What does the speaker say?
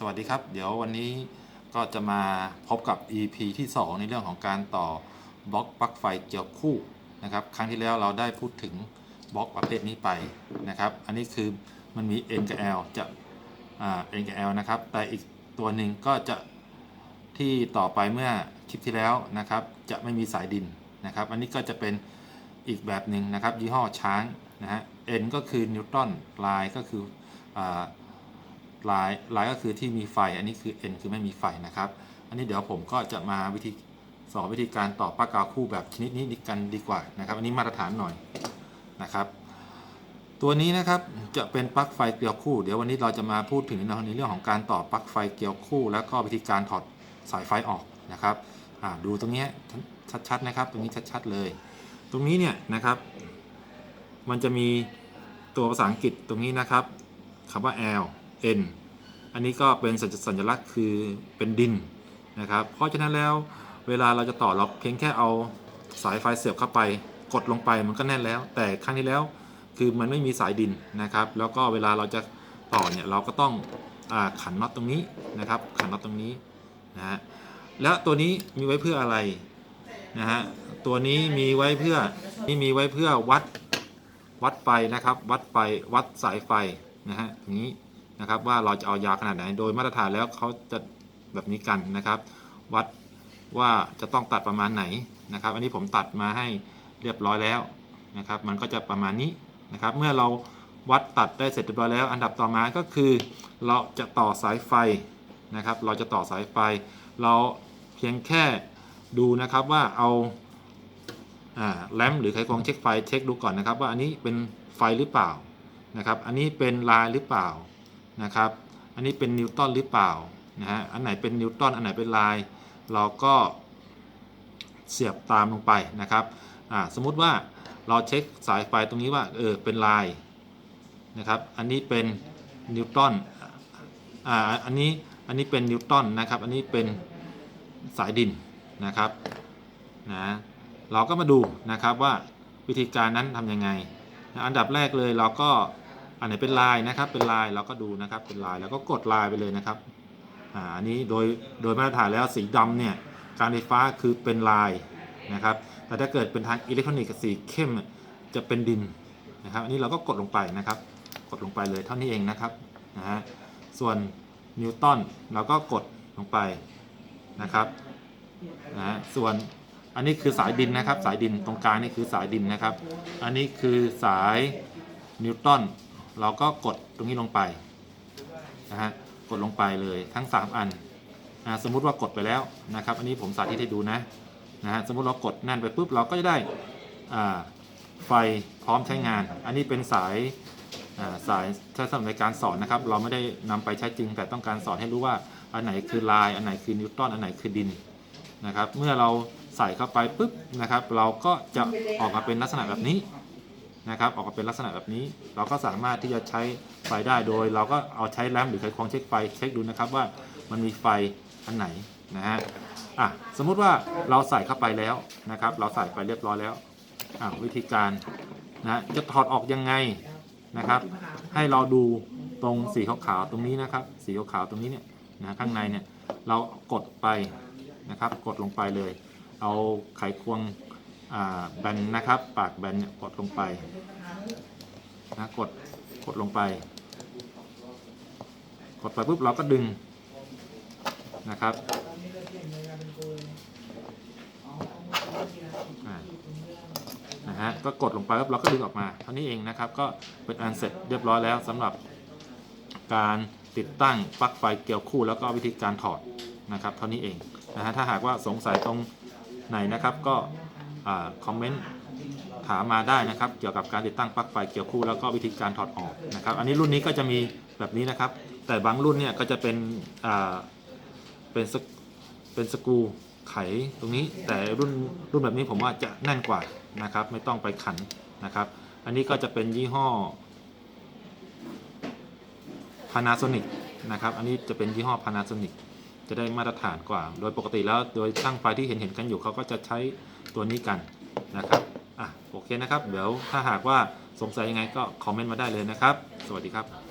สวัสดีครับ เดี๋ยววันนี้ก็จะมาพบกับ EP ที่ 2 ในเรื่องของการต่อบล็อกปลั๊กไฟเกี่ยวคู่นะครับ ครั้งที่แล้วเราได้พูดถึงบล็อกประเภทนี้ไปนะครับ อันนี้คือมันมี N กับ L จะอ่า N กับ L นะครับ แต่อีกตัวหนึ่งก็จะที่ต่อไปเมื่อคลิปที่แล้วนะครับ จะไม่มีสายดินนะครับ อันนี้ก็จะเป็นอีกแบบหนึ่งนะครับ ยี่ห้อช้างนะฮะ N ก็คือนิวตันลายก็คืออ่า ลายลายก็คือที่มีไฟ อันนี้คือ N คือไม่มีไฟนะครับ อันนี้เดี๋ยวผมก็จะมาวิธีสอนวิธีการต่อปลั๊กกาคู่แบบชนิดนี้กันดีกว่านะครับ อันนี้มาตรฐานหน่อยนะครับ ตัวนี้นะครับจะเป็นปลั๊กไฟเกลียวคู่ เดี๋ยววันนี้เราจะมาพูดถึงในเรื่องของการต่อปลั๊กไฟเกลียวคู่ แล้วก็วิธีการถอดสายไฟออกนะครับดูตรงนี้ชัดๆนะครับ ตรงนี้ชัดๆเลย ตรงนี้เนี่ยนะครับ มันจะมีตัวภาษาอังกฤษตรงนี้นะครับคำว่า L N อันนี้ก็เป็นสัญลักษณ์คือเป็นดินนะครับ เพราะฉะนั้นแล้วเวลาเราจะต่อเราเพียงแค่เอาสายไฟเสียบเข้าไป กดลงไปมันก็แน่นแล้ว แต่ครั้งที่แล้วคือมันไม่มีสายดินนะครับ แล้วก็เวลาเราจะต่อเนี่ยเราก็ต้องอขันน็อตตรงนี้นะครับ ขันน็อตตรงนี้นะฮะแล้วตัวนี้มีไว้เพื่ออะไรนะฮะตัวนี้มีไว้เพื่อนี่มีไว้เพื่อวัดวัดไฟนะครับ วัดไฟวัดสายไฟนะฮะตรงนี้ นะครับว่าเราจะเอายาขนาดไหน โดยมาตรฐานแล้วเขาจะแบบนี้กันนะครับ วัดว่าจะต้องตัดประมาณไหนนะครับ อันนี้ผมตัดมาให้เรียบร้อยแล้วนะครับ มันก็จะประมาณนี้นะครับ เมื่อเราวัดตัดได้เสร็จเรียบร้อยแล้ว อันดับต่อมาก็คือเราจะต่อสายไฟนะครับ เราจะต่อสายไฟ เราเพียงแค่ดูนะครับว่าเอาแลมหรือไขควงเช็คไฟเช็คดูก่อนนะครับ ว่าอันนี้เป็นไฟหรือเปล่านะครับ อันนี้เป็นลายหรือเปล่า นะครับ อันนี้เป็นนิวตันหรือเปล่านะฮะ อันไหนเป็นนิวตันอันไหนเป็นลาย เราก็เสียบตามลงไปนะครับ อ่า สมมุติว่าเราเช็คสายไฟตรงนี้ว่า เออ เป็นลายนะครับ อันนี้เป็นนิวตัน อ่า อันนี้ อันนี้เป็นนิวตันนะครับ อันนี้เป็นสายดินนะครับ นะ เราก็มาดูนะครับว่าวิธีการนั้นทำยังไง อันดับแรกเลยเราก็ อันไหนเป็นลายนะครับเป็นลายเราก็ดูนะครับเป็นลายแล้วก็กดลายไปเลยนะครับอ่าอันนี้โดยโดยมาตรฐานแล้วสีดำเนี่ยการไฟฟ้าคือเป็นลายนะครับแต่ถ้าเกิดเป็นทางอิเล็กทรอนิกส์สีเข้มจะเป็นดินนะครับอันนี้เราก็กดลงไปนะครับ กดลงไปเลยเท่านี้เองนะครับนะฮะส่วนนิวตันเราก็กดลงไปนะครับนะฮะส่วนอันนี้คือสายดินนะครับ สายดินตรงกลางนี่คือสายดินนะครับ อันนี้คือสายนิวตัน เราก็กดตรงนี้ลงไปนะฮะกดลงไปเลยทั้ง 3 อันนะสมมุติว่ากดไปแล้วนะครับ อันนี้ผมสาธิตให้ดูนะนะฮะสมมุติเรากดแน่นไปปุ๊บเราก็จะได้อ่าไฟพร้อมใช้งาน อันนี้เป็นสายอ่าสายใช้สำหรับในการสอนนะครับ เราไม่ได้นำไปใช้จริง แต่ต้องการสอนให้รู้ว่าอันไหนคือลายอันไหนคือนิวตันอันไหนคือดินนะครับ เมื่อเราใส่เข้าไปปุ๊บนะครับ เราก็จะออกมาเป็นลักษณะแบบนี้ นะครับออกมาเป็นลักษณะแบบนี้ เราก็สามารถที่จะใช้ไฟได้โดย เราก็เอาใช้แลมหรือไขควงเช็คไฟเช็คดูนะครับว่ามันมีไฟอันไหนนะฮะอะสมมุติว่าเราใส่เข้าไปแล้วนะครับ เราใส่ไปเรียบร้อยแล้วอะวิธีการนะจะถอดออกยังไงนะครับ ให้เราดูตรงสีขาวๆตรงนี้นะครับ สีขาวๆตรงนี้เนี่ยนะข้างในเนี่ยเรากดไปนะครับ กดลงไปเลย เอาไขควง แบนนะครับ ปากแบนเนี่ยกดลงไปนะกดกดลงไป กดไปปุ๊บเราก็ดึงนะครับนะฮะก็กดลงไปปุ๊บเราก็ดึงออกมาเท่านี้เองนะครับ ก็เป็นอันเสร็จเรียบร้อยแล้วสำหรับการติดตั้งปลั๊กไฟเกี่ยวคู่ แล้วก็วิธีการถอดนะครับ เท่านี้เองนะฮะถ้าหากว่าสงสัยตรงไหนนะครับก็ คอมเมนต์ถามมาได้นะครับ เกี่ยวกับการติดตั้งปลั๊กไฟเกี่ยวคู่แล้วก็วิธีการถอดออกนะครับ อันนี้รุ่นนี้ก็จะมีแบบนี้นะครับ แต่บางรุ่นเนี่ยก็จะเป็นเป็นสกเป็นสกรูไขตรงนี้ แต่รุ่นรุ่นแบบนี้ผมว่าจะแน่นกว่านะครับ ไม่ต้องไปขันนะครับ อันนี้ก็จะเป็นยี่ห้อ Panasonic นะครับ อันนี้จะเป็นยี่ห้อ Panasonic จะได้มาตรฐานกว่า โดยปกติแล้วโดยช่างไฟที่เห็นเห็นกันอยู่เขาก็จะใช้ ตัวนี้กันนะครับอะโอเคนะครับ เดี๋ยวถ้าหากว่าสงสัยยังไงก็คอมเมนต์มาได้เลยนะครับ สวัสดีครับ